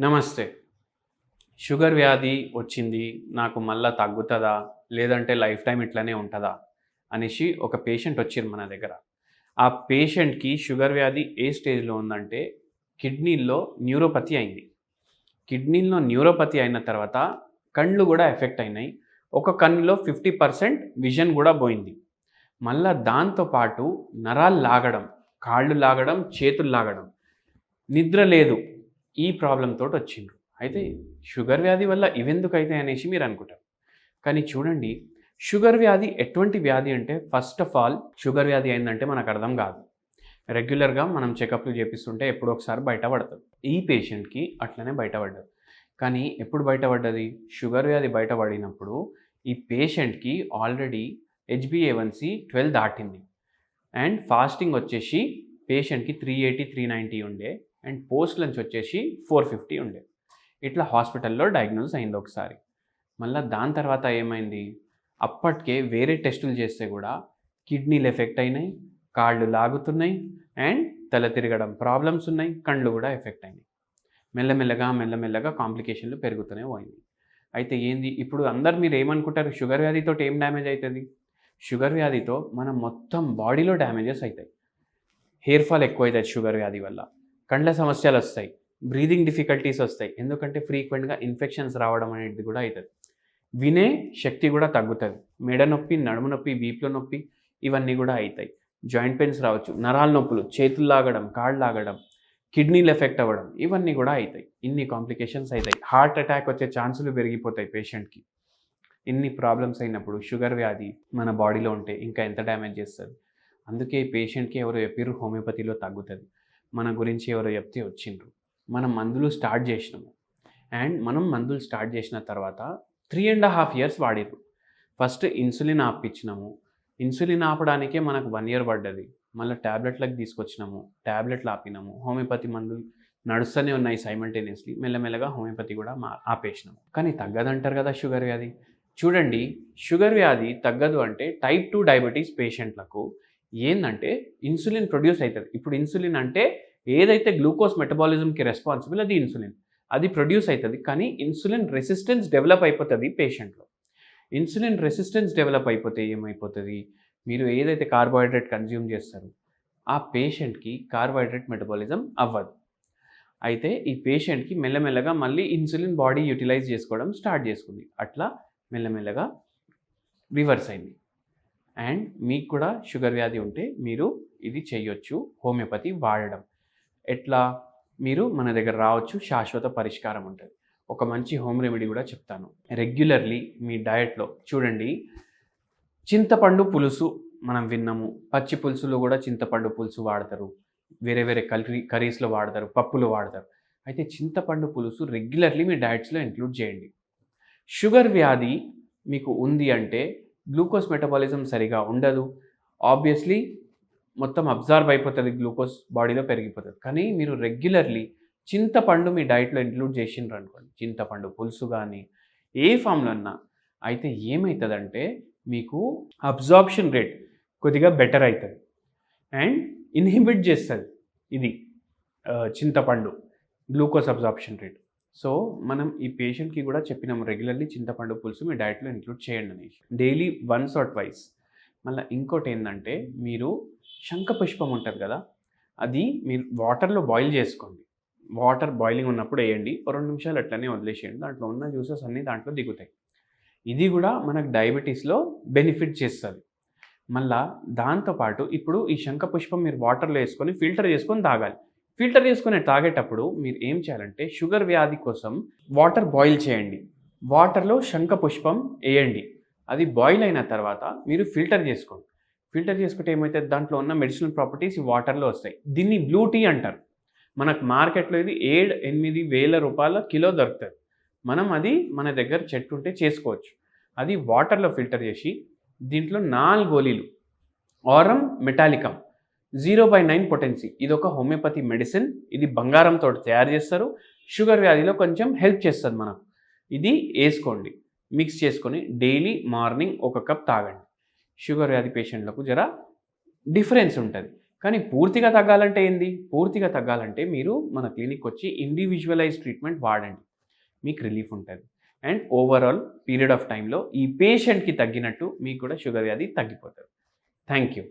నమస్తే. షుగర్ వ్యాధి వచ్చింది నాకు మళ్ళా తగ్గుతుందా లేదంటే లైఫ్ టైం ఇట్లానే ఉంటుందా అనేసి ఒక పేషెంట్ వచ్చారు మన దగ్గర. ఆ పేషెంట్కి షుగర్ వ్యాధి ఏ స్టేజ్లో ఉందంటే కిడ్నీల్లో న్యూరోపతి అయింది. కిడ్నీలో న్యూరోపతి అయిన తర్వాత కళ్ళు కూడా ఎఫెక్ట్ అయినాయి. ఒక కన్నులో ఫిఫ్టీ పర్సెంట్ విజన్ కూడా పోయింది. మళ్ళా దాంతోపాటు నరాలు లాగడం కాళ్ళు లాగడం చేతులు లాగడం నిద్ర లేదు. ఈ ప్రాబ్లం తోటి వచ్చిండ్రు. అయితే షుగర్ వ్యాధి వల్ల ఇవెందుకు అవుతాయి అనేసి మీరు అనుకుంటారు. కానీ చూడండి షుగర్ వ్యాధి ఎటువంటి వ్యాధి అంటే ఫస్ట్ ఆఫ్ ఆల్ షుగర్ వ్యాధి అయిందంటే మనకు అర్థం కాదు. రెగ్యులర్గా మనం చెకప్లు చేపిస్తుంటే ఎప్పుడో ఒకసారి బయటపడుతుంది ఈ పేషెంట్కి అట్లనే బయటపడ్డది కానీ ఎప్పుడు బయటపడ్డది? షుగర్ వ్యాధి బయటపడినప్పుడు ఈ పేషెంట్కి already H B A one C twelve దాటింది. అండ్ ఫాస్టింగ్ వచ్చేసి పేషెంట్కి త్రీ ఎయిటీ త్రీ నైంటీ ఉండే అండ్ పోస్ట్ లంచ్ వచ్చేసి ఫోర్ ఫిఫ్టీ ఉండే. ఇట్లా హాస్పిటల్లో డయాగ్నోస్ అయింది ఒకసారి. మళ్ళీ దాని తర్వాత ఏమైంది? అప్పటికే వేరే టెస్టులు చేస్తే కూడా కిడ్నీలు ఎఫెక్ట్ అయినాయి కాళ్ళు లాగుతున్నాయి అండ్ తల తిరగడం ప్రాబ్లమ్స్ ఉన్నాయి కళ్ళు కూడా ఎఫెక్ట్ అయినాయి. మెల్లమెల్లగా మెల్లమెల్లగా కాంప్లికేషన్లు పెరుగుతూనే పోయింది అయితే ఏంది? ఇప్పుడు అందరు మీరు ఏమనుకుంటారు? షుగర్ వ్యాధితో ఏం డ్యామేజ్ అవుతుంది షుగర్ వ్యాధితో మనం మొత్తం బాడీలో డ్యామేజెస్ అవుతాయి హెయిర్ ఫాల్ ఎక్కువ అవుతుంది షుగర్ వ్యాధి వల్ల. కండ్ల సమస్యలు వస్తాయి. బ్రీదింగ్ డిఫికల్టీస్ వస్తాయి. ఎందుకంటే ఫ్రీక్వెంట్గా ఇన్ఫెక్షన్స్ రావడం అనేది కూడా అవుతుంది వినే శక్తి కూడా తగ్గుతుంది. మెడ నొప్పి నడుము నొప్పి వీపులో నొప్పి ఇవన్నీ కూడా అవుతాయి జాయింట్ పెయిన్స్ రావచ్చు. నరాల నొప్పులు చేతులు లాగడం కాళ్ళు లాగడం కిడ్నీలు ఎఫెక్ట్ అవ్వడం ఇవన్నీ కూడా అవుతాయి ఇన్ని కాంప్లికేషన్స్ అవుతాయి హార్ట్ అటాక్ వచ్చే ఛాన్సులు పెరిగిపోతాయి పేషెంట్కి. ఇన్ని ప్రాబ్లమ్స్ అయినప్పుడు షుగర్ వ్యాధి మన బాడీలో ఉంటే ఇంకా ఎంత డ్యామేజ్ చేస్తుంది? అందుకే ఈ పేషెంట్కి ఎవరు చెప్పారు హోమియోపతిలో తగ్గుతుంది. మన గురించి ఎవరో చెప్తే వచ్చిండ్రు. మనం మందులు స్టార్ట్ చేసినాము. అండ్ మనం మందులు స్టార్ట్ చేసిన తర్వాత త్రీ అండ్ హాఫ్ ఇయర్స్ వాడిర్రు. ఫస్ట్ ఇన్సులిన్ ఆపించినాము ఇన్సులిన్ ఆపడానికే మనకు వన్ ఇయర్ పడ్డది. మళ్ళీ ట్యాబ్లెట్లకు తీసుకొచ్చినాము. ట్యాబ్లెట్లు ఆపినాము. హోమియోపతి మందులు నడుస్తూనే ఉన్నాయి సైమల్టేనియస్లీ మెల్లమెల్లగా హోమియోపతి కూడా మా ఆపేసినాము. కానీ తగ్గదంటారు కదా షుగర్ వ్యాధి. చూడండి షుగర్ వ్యాధి తగ్గదు అంటే టైప్ టూ డయాబెటీస్ పేషెంట్లకు ఏంటంటే ఇన్సులిన్ ప్రొడ్యూస్ అవుతుంది. ఇప్పుడు ఇన్సులిన్ అంటే ఏదైతే గ్లూకోజ్ మెటబాలిజంకి రెస్పాన్సిబుల్ అది ఇన్సులిన్. అది ప్రొడ్యూస్ అవుతుంది కానీ ఇన్సులిన్ రెసిస్టెన్స్ డెవలప్ అయిపోతుంది పేషెంట్లో. ఇన్సులిన్ రెసిస్టెన్స్ డెవలప్ అయిపోతే ఏమైపోతుంది? మీరు ఏదైతే కార్బోహైడ్రేట్ కన్జ్యూమ్ చేస్తారో ఆ పేషెంట్కి కార్బోహైడ్రేట్ మెటబాలిజం అవ్వదు. అయితే ఈ పేషెంట్కి మెల్లమెల్లగా మళ్ళీ ఇన్సులిన్ బాడీ యూటిలైజ్ చేసుకోవడం స్టార్ట్ చేసుకుంది. అట్లా మెల్లమెల్లగా రివర్స్ అయింది. అండ్ మీకు కూడా షుగర్ వ్యాధి ఉంటే మీరు ఇది చేయొచ్చు హోమియోపతి వాడడం. ఎట్లా? మీరు మన దగ్గర రావచ్చు శాశ్వత పరిష్కారం ఉంటుంది. ఒక మంచి హోమ్ రెమెడీ కూడా చెప్తాను. రెగ్యులర్లీ మీ డయట్లో చూడండి చింతపండు పులుసు మనం విన్నాము. పచ్చి పులుసులో కూడా చింతపండు పులుసు వాడతారు. వేరే వేరే కర్రీ కర్రీస్లో వాడతారు పప్పులో వాడతారు. అయితే చింతపండు పులుసు రెగ్యులర్లీ మీ డయట్స్లో ఇంక్లూడ్ చేయండి. షుగర్ వ్యాధి మీకు ఉంది అంటే గ్లూకోజ్ మెటబాలిజం సరిగా ఉండదు. ఆబ్వియస్లీ మొత్తం అబ్జర్వ్ అయిపోతుంది గ్లూకోజ్ బాడీలో పెరిగిపోతుంది. కానీ మీరు రెగ్యులర్లీ చింతపండు మీ డైట్లో ఇంక్లూడ్ చేసిండ్రు అనుకోండి. చింతపండు పులుసు కానీ ఏ ఫామ్లో అన్నా అయితే ఏమవుతుందంటే మీకు అబ్జార్ప్షన్ రేట్ కొద్దిగా బెటర్ అవుతుంది అండ్ ఇన్హిబిట్ చేస్తుంది ఇది చింతపండు గ్లూకోజ్ అబ్జార్ప్షన్ రేట్. సో మనం ఈ పేషెంట్కి కూడా చెప్పినాము రెగ్యులర్లీ చింతపండు పులుసు మీ డైట్లో ఇంక్లూడ్ చేయండి అనేసి. Daily once or twice. మళ్ళీ ఇంకోటి ఏంటంటే మీరు శంఖపుష్పం ఉంటుంది కదా అది మీరు వాటర్లో బాయిల్ చేసుకోండి. వాటర్ బాయిలింగ్ ఉన్నప్పుడు వేయండి రెండు నిమిషాలు అట్లనే వదిలేసేయండి. దాంట్లో ఉన్న జ్యూసెస్ అన్నీ దాంట్లో దిగుతాయి. ఇది కూడా మనకు డయాబెటీస్లో బెనిఫిట్ చేస్తుంది. మళ్ళా దాంతోపాటు ఇప్పుడు ఈ శంఖపుష్పం మీరు వాటర్లో వేసుకొని ఫిల్టర్ చేసుకొని తాగాలి. ఫిల్టర్ చేసుకొని తాగేటప్పుడు మీరు ఏం చేయాలంటే షుగర్ వ్యాధి కోసం వాటర్ బాయిల్ చేయండి. వాటర్లో శంఖపుష్పం వేయండి. అది బాయిల్ అయిన తర్వాత మీరు ఫిల్టర్ చేసుకోండి. ఫిల్టర్ చేసుకుంటే ఏమైతే దాంట్లో ఉన్న మెడిసినల్ ప్రాపర్టీస్ ఈ వాటర్లో వస్తాయి. దీన్ని బ్లూ టీ అంటారు. మనకు మార్కెట్లో ఇది ఏడు ఎనిమిది వేల రూపాయల కిలో దొరుకుతుంది. మనం అది మన దగ్గర చెట్టు ఉంటే చేసుకోవచ్చు. అది వాటర్లో ఫిల్టర్ చేసి దీంట్లో నాలుగు గోళీలు aurum metallicum zero by nine potency. ఇది ఒక హోమియోపతి మెడిసిన్. ఇది బంగారంతో తయారు చేస్తారు. షుగర్ వ్యాధిలో కొంచెం హెల్ప్ చేస్తుంది మనకు ఇది వేసుకోండి. మిక్స్ చేసుకొని డైలీ మార్నింగ్ ఒక కప్ తాగండి. షుగర్ వ్యాధి పేషెంట్లకు జర డిఫరెన్స్ ఉంటుంది. కానీ పూర్తిగా తగ్గాలంటే ఏంది? పూర్తిగా తగ్గాలంటే మీరు మన క్లినిక్ వచ్చి ఇండివిజువలైజ్ ట్రీట్మెంట్ వాడండి. మీకు రిలీఫ్ ఉంటుంది. అండ్ ఓవరాల్ పీరియడ్ ఆఫ్ టైంలో ఈ పేషెంట్కి తగ్గినట్టు మీకు కూడా షుగర్ వ్యాధి తగ్గిపోతుంది. Thank you.